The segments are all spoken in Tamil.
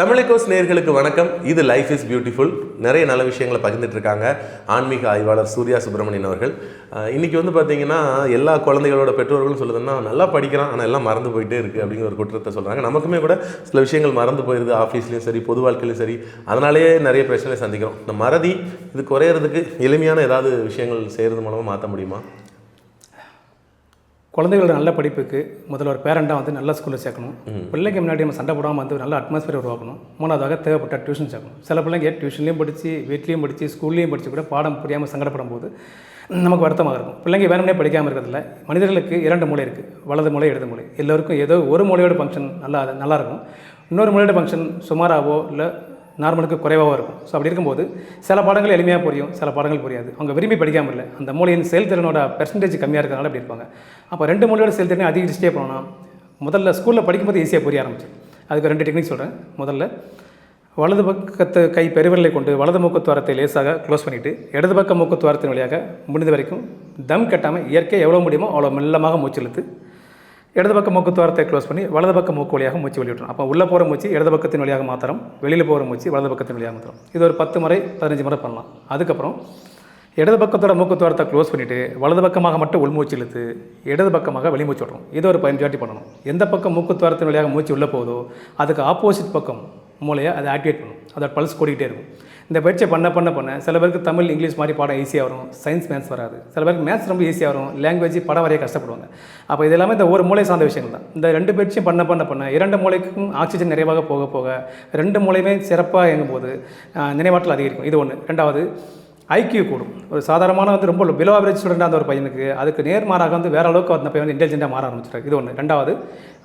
தமிழகோஸ் நேர்களுக்கு வணக்கம். இது லைஃப் இஸ் பியூட்டிஃபுல் நிறைய நல்ல விஷயங்களை பகிர்ந்துட்டு இருக்காங்க ஆன்மீக ஆய்வாளர் சூர்யா சுப்பிரமணியன் அவர்கள். இன்றைக்கி வந்து பார்த்தீங்கன்னா எல்லா குழந்தைகளோட பெற்றோர்களும் சொல்லுதுன்னா நல்லா படிக்கிறான் ஆனால் எல்லாம் மறந்து போயிட்டே இருக்குது அப்படிங்கிற ஒரு குற்றத்தை சொல்கிறாங்க நமக்குமே கூட சில விஷயங்கள் மறந்து போயிடுது ஆஃபீஸ்லேயும் சரி பொது வாழ்க்கையிலும் சரி. அதனாலேயே நிறைய பிரச்சனை சந்திக்கிறோம். இந்த மறதி இது குறையிறதுக்கு எளிமையான ஏதாவது விஷயங்கள் செய்கிறது மூலமாக மாற்ற முடியுமா? குழந்தைகளோட நல்ல படிப்புக்கு முதல்ல ஒரு பேரண்டாக வந்து நல்ல ஸ்கூலில் சேர்க்கணும். பிள்ளைங்க முன்னாடி நம்ம சண்டை போடாமல் வந்து நல்ல அட்மாஸ்பியர் உருவாக்கணும். மூணாவதாக தேவைப்பட்ட டியூஷன் சேர்க்கணும். சில பிள்ளைங்க டியூஷன்லேயும் படித்து வீட்லேயும் படித்து ஸ்கூல்லேயும் படித்து கூட பாடம் புரியாமல் சங்கடப்படும் போது நமக்கு வருத்தமாக இருக்கும். பிள்ளைங்க வேணும்னே படிக்காமல் இருக்கிறதில்ல மனிதர்களுக்கு இரண்டு மூளை இருக்குது வலது மூளை இடது மூளை. எல்லோருக்கும் ஏதோ ஒரு மூளையோட ஃபங்க்ஷன் நல்லா நல்லா இருக்கும். இன்னொரு மூளையோட ஃபங்க்ஷன் சுமாராகவோ இல்லை நார்மலுக்கு குறைவாகவும் இருக்கும். ஸோ அப்படி இருக்கும்போது சில பாடங்கள் எளிமையாக புரியும் சில பாடங்கள் புரியாது. அவங்க விரும்பி படிக்காமல் இல்லை. அந்த மூலையின் செயல்திறனோட பெர்சன்டேஜ் கம்மியாக இருக்கிறனால அப்படி இருப்பாங்க. அப்போ ரெண்டு மூலையோட செயல்திறனை அதிகரிச்சிட்டே போனோம்னா முதல்ல ஸ்கூலில் படிக்கும்போது ஈஸியாக புரிய ஆரம்பிச்சு அதுக்கு ரெண்டு டெக்னிக் சொல்கிறேன் முதல்ல வலது பக்கத்து கை பெருவிரலை கொண்டு வலது மூக்குத்துவாரத்தை லேசாக க்ளோஸ் பண்ணிவிட்டு இடது பக்க மூக்குத்துவாரத்தின் வழியாக முடிந்த வரைக்கும் தம் கட்டாமல் இயற்கை எவ்வளோ முடியுமோ அவ்வளோ மெல்லமாக மூச்சு இழுத்து இடது பக்க மூக்கு துவாரத்தை க்ளோஸ் பண்ணி வலது பக்க மூக்கு வழியாக மூச்சு வெளியிடணும் அப்போ உள்ளே போகிற மூச்சு இடது பக்கத்தின் வழியாக மாத்திரம் வெளியில் போகிற மூச்சு வலது பக்கத்தின் வழியாக மாத்திரம் இது ஒரு பத்து முறை பதினஞ்சு முறை பண்ணலாம். அதுக்கப்புறம் இடது பக்கத்தோட மூக்கு துவாரத்தை க்ளோஸ் பண்ணிவிட்டு வலது பக்கமாக மட்டும் உள்மூச்சு இழுத்து இடது பக்கமாக வெளிமூச்சு விடணும் இது ஒரு பதினஞ்சு வாட்டி பண்ணணும். எந்த பக்கம் மூக்கு துவாரத்தின் வழியாக மூச்சு உள்ளே போகுதோ அதுக்கு ஆப்போசிட் பக்கம் மூளையை அதை ஆக்டிவேட் பண்ணணும். அதோட பல்ஸ் கூடிக்கிட்டே இருக்கும். இந்த பயிற்சியை பண்ண பண்ண பண்ண சில பேருக்கு தமிழ் இங்கிலீஷ் மாதிரி பாடம் ஈஸியாக வரும். சயின்ஸ் மேத்ஸ் வராது. சில பேருக்கு மேத்ஸ் ரொம்ப ஈஸியாக வரும். லாங்குவேஜ் படம் வரைய கஷ்டப்படுவாங்க. அப்போ இது எல்லாமே இந்த ஒரு மூளை சார்ந்த விஷயங்கள் தான். இந்த ரெண்டு பயிற்சியும் பண்ண பண்ண பண்ண இரண்டு மூளைக்கும் ஆக்சிஜன் நிறைவாக போக போக ரெண்டு மூளையுமே சிறப்பாக இயங்கும் போது நினைவாற்றல் அதிகரிக்கும். இது ஒன்று ரெண்டாவது ஐக்கியூ கூடும். ஒரு சாதாரணமான வந்து ரொம்ப பிலோ ஆவரேஜ் ஸ்டூடெண்டாக அந்த ஒரு பையனுக்கு அதுக்கு நேர்மாறாக வந்து வேற அளவுக்கு அந்த பையன் வந்து இன்டெலிஜென்ட்டாக மாற ஆரம்பிச்சிட்டாரு. இது ஒன்று ரெண்டாவது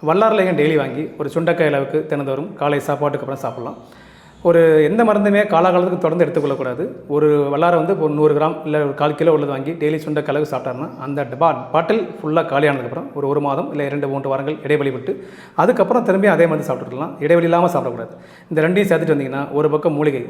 வல்லாரிலையும் டெய்லி வாங்கி ஒரு சுண்டக்காய் அளவுக்கு தினந்தோறும் காலை சாப்பாட்டுக்கு அப்புறம் சாப்பிட்லாம். ஒரு எந்த மருந்துமே காலாகாலத்துக்கு தொடர்ந்து எடுத்துக்கொள்ளக்கூடாது. ஒரு வல்லாரை வந்து ஒரு நூறு கிராம் இல்லை ஒரு கால் கிலோ உள்ளது வாங்கி டெய்லி சுண்ட கலகு சாப்பிட்டாருன்னா அந்த பா பாட்டில் ஃபுல்லாக காலியானதுக்கப்புறம் ஒரு ஒரு மாதம் இல்லை இரண்டு மூன்று வாரங்கள் இடைவெளி விட்டு அதுக்கப்புறம் திரும்பி அதே மாதிரி சாப்பிட்டுக்கலாம். இடைவெளி இல்லாமல் சாப்பிடக்கூடாது. இந்த ரெண்டையும் சேர்த்துட்டு வந்தீங்கன்னா ஒரு பக்கம் மூலிகை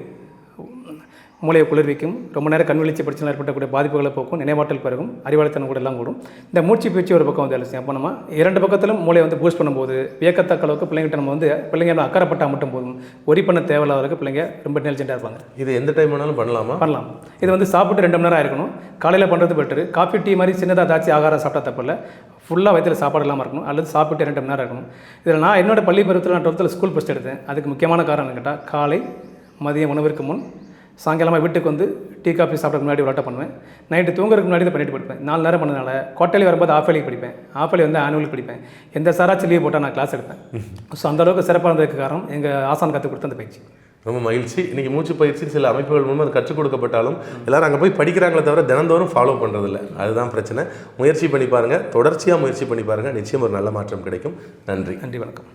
மூளையை குளிர்விக்கும் ரொம்ப நேரம் கண் விழிச்சு படிச்சு ஏற்பட்டக்கூடிய பாதிப்புகளை போக்கும் நினைவாற்றல் பெருகும் அறிவாளித்தனம் கூட எல்லாம் கூடும். இந்த மூச்சு பயிற்சி ஒரு பக்கம் வந்து செய்யும் அப்போ நம்ம இரண்டு பக்கத்திலும் மூளையை வந்து பூஸ்ட் பண்ணும்போது வியக்கத்தக்க அளவுக்கு பிள்ளைங்கிட்ட நம்ம வந்து பிள்ளைங்க அக்கறைப்பட்டால் மட்டும் போதும். ஒரி பண்ண தேவையில்லாத அளவுக்கு பிள்ளைங்க ரொம்ப இன்டெலிஜென்ட்டாக இருப்பாங்க. இது எந்த டைம் வேணாலும் பண்ணலாமா? பண்ணலாம். இது வந்து சாப்பிட்டு ரெண்டு மணி நேரம் இருக்கணும் காலையில் பண்ணுறது பெட்டரு காஃபி டீ மாதிரி சின்னதாக தாச்சி ஆகாரம் சாப்பிட்டா தப்பில்ல ஃபுல்லாக வயிற்றில் சாப்பாடு இல்லாமல் இருக்கணும். அல்லது சாப்பிட்டு ரெண்டு மணி நேரம் இருக்கணும். இதில் நான் என்னோட பள்ளி பருவத்தில் நான் டுவெல்த்தில் ஸ்கூல் ஃபஸ்ட் எடுத்தேன். அதுக்கு முக்கியமான காரணம் கேட்டால் காலை மதிய உணவிற்கு முன் சாயங்காலமாக வீட்டுக்கு வந்து டீ காஃபி சாப்பிட்றதுக்கு முன்னாடி விளாட்ட பண்ணுவேன். நைட்டு தூங்குறதுக்கு முன்னாடி தான் பண்ணிட்டு படிப்பேன் நாலு நேரம் பண்ணதுனால கோட்டையில் வரும்போது ஆஃப் படிப்பேன். ஆஃப் வந்து ஆனுவல் படிப்பேன். எந்த சாராச்சும் லீவ் போட்டால் நான் கிளாஸ் எடுப்பேன். ஸோ அந்த அளவுக்கு சிறப்பாக இருந்ததுக்கு காரணம் எங்கள் ஆசான் கற்றுக் கொடுத்த அந்த பயிற்சி. ரொம்ப மகிழ்ச்சி. இன்னைக்கு மூச்சு பயிற்சி சில அமைப்புகள் மூலமாக அது கற்றுக் கொடுக்கப்பட்டாலும் எல்லாரும் அங்கே போய் படிக்கிறாங்களே தவிர தினந்தோறும் ஃபாலோ பண்ணுறதில்ல அதுதான் பிரச்சனை. முயற்சி பண்ணி பாருங்கள் தொடர்ச்சியாக முயற்சி பண்ணி பாருங்கள் நிச்சயம் ஒரு நல்ல மாற்றம் கிடைக்கும். நன்றி. நன்றி வணக்கம்.